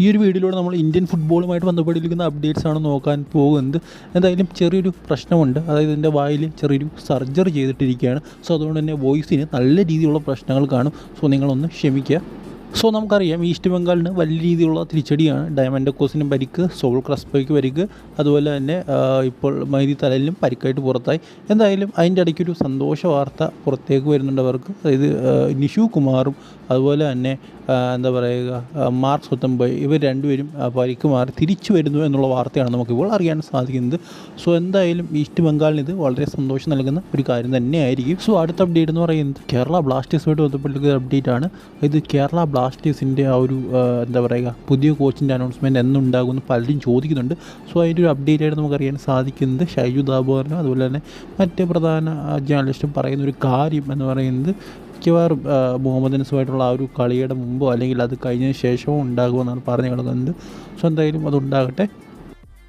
ഈ ഒരു വീഡിയോയിലൂടെ നമ്മൾ ഇന്ത്യൻ ഫുട്ബോളുമായിട്ട് ബന്ധപ്പെട്ടിരിക്കുന്ന അപ്ഡേറ്റ്സ് ആണ് നോക്കാൻ പോകുന്നത്. എന്തായാലും ചെറിയൊരു പ്രശ്നമുണ്ട്. അതായത് എന്റെ വായിൽ ചെറിയൊരു സർജറി ചെയ്തിട്ടിരിക്കുകയാണ്. സോ അതുകൊണ്ട് തന്നെ വോയിസിന് നല്ല രീതിയിലുള്ള പ്രശ്നങ്ങൾ കാണും. സോ നിങ്ങളൊന്ന് ക്ഷമിക്കുക. സോ നമുക്കറിയാം ഈസ്റ്റ് ബംഗാളിന് വലിയ രീതിയിലുള്ള തിരിച്ചടിയാണ്. ഡയമണ്ട് കോസിനും പരിക്ക് സോൾ ക്രസ്പയ്ക്ക് പരിക്ക് അതുപോലെ തന്നെ ഇപ്പോൾ മൈതി തലലിനും പരിക്കായിട്ട് പുറത്തായി. എന്തായാലും അതിന്റെ ഇടയ്ക്കൊരു സന്തോഷ വാർത്ത പുറത്തേക്ക് വരുന്നുണ്ട് അവർക്ക്. അതായത് നിഷു കുമാറും അതുപോലെ തന്നെ എന്താ പറയുക മാർക്സ് സ്വത്തംബോയ് ഇവർ രണ്ടുപേരും പരിക്ക് മാറി തിരിച്ചു വരുന്നു എന്നുള്ള വാർത്തയാണ് നമുക്കിപ്പോൾ അറിയാൻ സാധിക്കുന്നത്. സോ എന്തായാലും ഈസ്റ്റ് ബംഗാളിന് ഇത് വളരെ സന്തോഷം നൽകുന്ന ഒരു കാര്യം തന്നെയായിരിക്കും. സോ അടുത്ത അപ്ഡേറ്റ് എന്ന് പറയുന്നത് കേരള ബ്ലാസ്റ്റേഴ്സുമായിട്ട് ബന്ധപ്പെട്ട അപ്ഡേറ്റ് ആണ്. ഇത് കേരള ബ്ലാസ്റ്റേഴ്സിന്റെ ആ ഒരു എന്താ പറയുക പുതിയ കോച്ചിന്റെ അനൗൺസ്മെന്റ് എന്നുണ്ടാകുമെന്ന് പലരും ചോദിക്കുന്നുണ്ട്. സോ അതിന്റെ ഒരു അപ്ഡേറ്റ് ആയിട്ട് നമുക്കറിയാൻ സാധിക്കുന്നത് ഷൈജു ദാബോറിനും അതുപോലെ തന്നെ മറ്റ് പ്രധാന ജേർണലിസ്റ്റും പറയുന്ന ഒരു കാര്യം എന്ന് പറയുന്നത് മിക്കവാറും മുഹമ്മദ് അനസുമായിട്ടുള്ള ആ ഒരു കളിയുടെ മുമ്പോ അല്ലെങ്കിൽ അത് കഴിഞ്ഞതിന് ശേഷമോ ഉണ്ടാകുമെന്നാണ് പറഞ്ഞു കിടക്കുന്നത് സോ എന്തായാലും അതുണ്ടാകട്ടെ